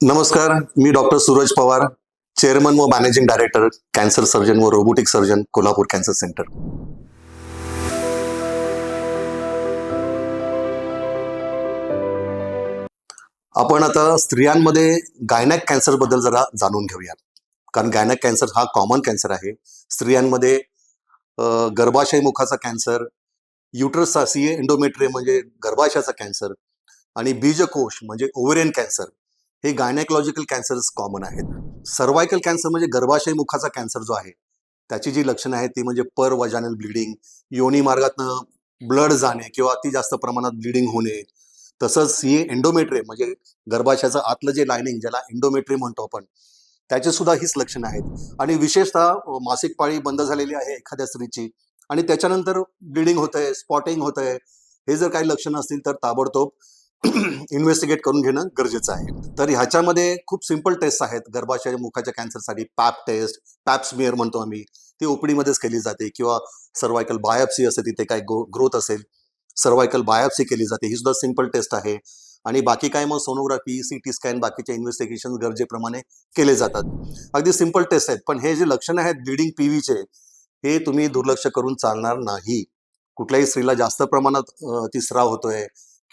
नमस्कार मी doctor Suraj Pawar chairman व मॅनेजिंग डायरेक्टर कॅन्सर सर्जन व robotic surgeon Kolhapur cancer centre. आपण आता स्त्रियांमध्ये गायनॅक कॅन्सरबद्दल जरा जाणून घेऊया. कारण गायनॅक कॅन्सर हा कॉमन कॅन्सर आहे. स्त्रियांमध्ये गर्भाशयमुखाचा गर्भाशय मुखाचा कॅन्सर युट्रस सी म्हणजे गर्भाशयाचा कॅन्सर आणि बीजकोश म्हणजे ओव्हरियन कॅन्सर हे गायनॅकोलॉजिकल कॅन्सर्स कॉमन आहेत. सर्वायकल कॅन्सर म्हणजे गर्भाशय मुखाचा कॅन्सर जो आहे त्याची जी लक्षणं आहेत ती म्हणजे पर वजानल ब्लिडिंग योनी मार्गातनं ब्लड जाणे किंवा अति जास्त प्रमाणात ब्लिडिंग होणे. तसंच सी एन्डोमेट्रे म्हणजे गर्भाशयाचं आतलं जे लायनिंग ज्याला एन्डोमेट्री म्हणतो आपण त्याचे सुद्धा हीच लक्षणं आहेत. आणि विशेषतः मासिक पाळी बंद झालेली आहे एखाद्या स्त्रीची आणि त्याच्यानंतर ब्लिडिंग होत आहे स्पॉटिंग होत आहे हे जर काही लक्षणं असतील तर ताबडतोब इन्व्हेस्टिगेट करून घेणं गरजेचं आहे. तर ह्याच्यामध्ये खूप सिंपल टेस्ट आहेत. गर्भाशय मुखाच्या कॅन्सरसाठी पॅप टेस्ट पॅप स्मिअर म्हणतो आम्ही. ती ओपडीमध्येच केली जाते किंवा सर्वायकल बायोप्सी असते तिथे काय ग्रोथ असेल सर्वायकल बायोप्सी केली जाते. ही सुद्धा सिंपल टेस्ट आहे. आणि बाकी काय मग सोनोग्राफी सी टी स्कॅन बाकीचे इन्व्हेस्टिगेशन गरजेप्रमाणे केले जातात. अगदी सिंपल टेस्ट आहेत. पण हे जे लक्षणं आहेत ब्लिडिंग पीव्हीचे हे तुम्ही दुर्लक्ष करून चालणार नाही. कुठल्याही स्त्रीला जास्त प्रमाणात तिसराव ती होतोय.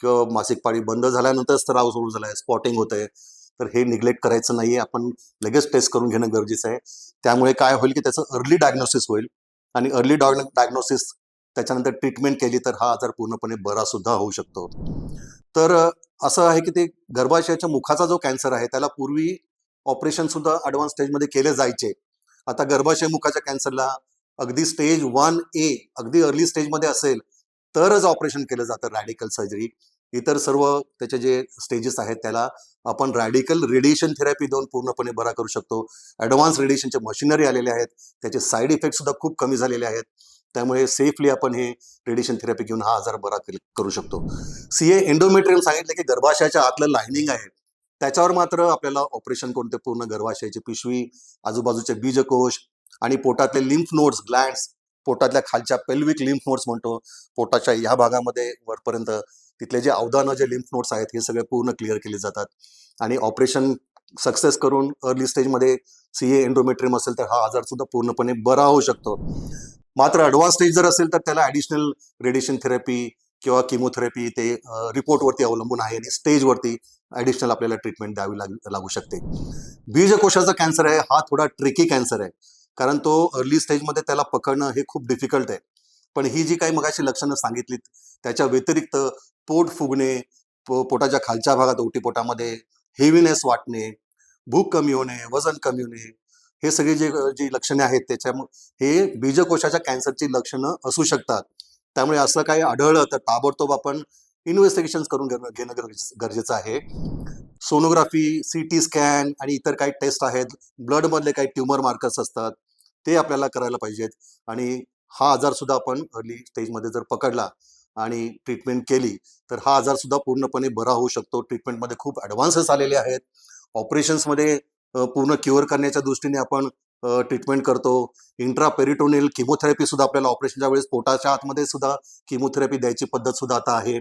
किंवा मासिक पाळी बंद झाल्यानंतर स्त्राव सुरू झालाय स्पॉटिंग होत आहे तर हे निग्लेक्ट करायचं नाहीये आपण लगेच टेस्ट करून घेणं गरजेचं आहे. त्यामुळे काय होईल की त्याचं अर्ली डायग्नोसिस होईल आणि अर्ली डायग्नोसिस त्याच्यानंतर ट्रीटमेंट केली तर हा आजार पूर्णपणे बरा सुद्धा होऊ शकतो. तर असं आहे की ते गर्भाशयाच्या मुखाचा जो कॅन्सर आहे त्याला पूर्वी ऑपरेशन सुद्धा ॲडव्हान्स स्टेजमध्ये केले जायचे. आता गर्भाशय मुखाच्या कॅन्सरला अगदी स्टेज वन ए अगदी अर्ली स्टेजमध्ये असेल तरच ऑपरेशन केलं जातं रॅडिकल सर्जरी इतर सर्व त्याचे जे स्टेजेस आहेत त्याला आपण रॅडिकल रेडिएशन थेरपी देऊन पूर्णपणे बरा करू शकतो. ॲडव्हान्स रेडिएशनचे मशिनरी आलेले आहेत. त्याचे साईड इफेक्ट सुद्धा खूप कमी झालेले आहेत. त्यामुळे सेफली आपण हे रेडिएशन थेरपी घेऊन हा आजार बरा करू शकतो. सी ए एंडोमेट्रियम सांगितलं की गर्भाशयाच्या आतलं लायनिंग आहे. त्याच्यावर मात्र आपल्याला ऑपरेशन कोणते? पूर्ण गर्भाशयाची पिशवी आजूबाजूचे बीजकोश आणि पोटातले लिम्फ नोड्स ग्लँड्स पोटातल्या खालच्या पेल्विक लिम्फ नोड्स म्हणतो. पोटाच्या ह्या भागामध्ये वरपर्यंत तिथले जे अवधानं जे लिम्फ नोड्स आहेत हे सगळे पूर्ण क्लिअर केले जातात. आणि ऑपरेशन सक्सेस करून अर्ली स्टेजमध्ये सी ए एंडोमेट्रियम असेल तर हा आजार सुद्धा पूर्णपणे बरा होऊ शकतो. मात्र ॲडव्हान्स स्टेज जर असेल तर त्याला ॲडिशनल रेडिएशन थेरपी किंवा किमोथेरपी ते रिपोर्टवरती अवलंबून आहे आणि स्टेजवरती ॲडिशनल आपल्याला ट्रीटमेंट द्यावी लाग लागू शकते. बीजकोशाचा कॅन्सर आहे हा थोडा ट्रिकी कॅन्सर आहे. कारण तो अर्ली स्टेजमध्ये त्याला पकडणं हे खूप डिफिकल्ट आहे. पण ही जी काही मगाशी लक्षणं सांगितलीत त्याच्या व्यतिरिक्त पोट फुगणे पो- पोटाच्या खालच्या भागात ओटीपोटामध्ये हेवीनेस वाटणे भूक कमी होणे वजन कमी होणे हे सगळी जे जी लक्षणे आहेत त्याच्यामुळे हे बीजकोशाच्या कॅन्सरची लक्षणं असू शकतात. त्यामुळे असं काही आढळलं तर ताबडतोब आपण इन्व्हेस्टिगेशन करून घेणं गरजेचं आहे. सोनोग्राफी सी टी स्कॅन आणि इतर काही टेस्ट आहेत. ब्लडमधले काही ट्युमर मार्कर्स असतात. ते आपल्याला करायला पाहिजेत. आणि हा आजार सुद्धा आपण अर्ली स्टेजमध्ये जर पकडला आणि ट्रीटमेंट केली तर हा आजार सुद्धा पूर्णपणे बरा होऊ शकतो. ट्रीटमेंटमध्ये खूप ॲडव्हान्सेस आलेले आहेत. ऑपरेशन्समध्ये पूर्ण क्युअर करण्याच्या दृष्टीने आपण ट्रीटमेंट करतो. इंट्रापेरिटोनियल किमोथेरपी सुद्धा आपल्याला ऑपरेशनच्या वेळेस पोटाच्या आतमध्ये सुद्धा किमोथेरपी द्यायची पद्धत सुद्धा आता आहे.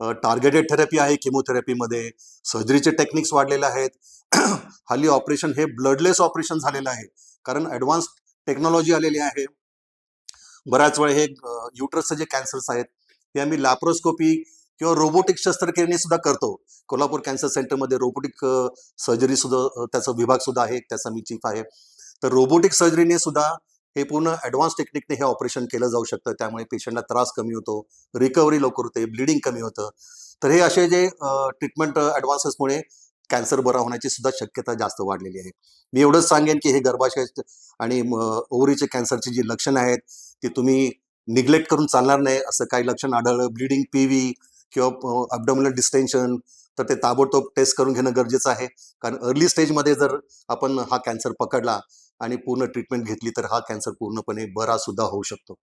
टार्गेटेड थेरपी आहे किमोथेरपीमध्ये सर्जरीचे टेक्निक्स वाढलेले आहेत. हल्ली ऑपरेशन हे ब्लडलेस ऑपरेशन झालेलं आहे. कारण ॲडव्हान्स टेक्नॉलॉजी आलेली आहे. बऱ्याच वेळ हे युट्रसचे जे कॅन्सर्स आहेत ते आम्ही लॅप्रोस्कोपी किंवा रोबोटिक शस्त्रक्रियेने सुद्धा करतो. कोल्हापूर कॅन्सर सेंटरमध्ये रोबोटिक सर्जरी सुद्धा त्याचा विभाग सुद्धा आहे त्याचा मी चीफ आहे. तर रोबोटिक सर्जरीने सुद्धा हे पूर्ण ॲडव्हान्स टेक्निकने हे ऑपरेशन केलं जाऊ शकतं. त्यामुळे पेशंटला त्रास कमी होतो रिकव्हरी लवकर होते ब्लिडिंग कमी होतं. तर हे असे जे ट्रीटमेंट ॲडव्हान्सेसमुळे कॅन्सर बरा होण्याची सुद्धा शक्यता जास्त वाढलेली आहे. मी एवढंच सांगेन की हे गर्भाशय आणि ओव्हरीचे कॅन्सरची जी लक्षणं आहेत ती तुम्ही निग्लेक्ट करून चालणार नाही असं काही लक्षण आढळलं ब्लिडिंग पी व्ही किंवा अबडोमिनल डिस्टेन्शन तर ते ताबडतोब टेस्ट करून घेणं गरजेचं आहे. कारण अर्ली स्टेजमध्ये जर आपण हा कॅन्सर पकडला आणि पूर्ण ट्रीटमेंट घेतली तर हा कॅन्सर पूर्णपणे बरा सुद्धा होऊ शकतो.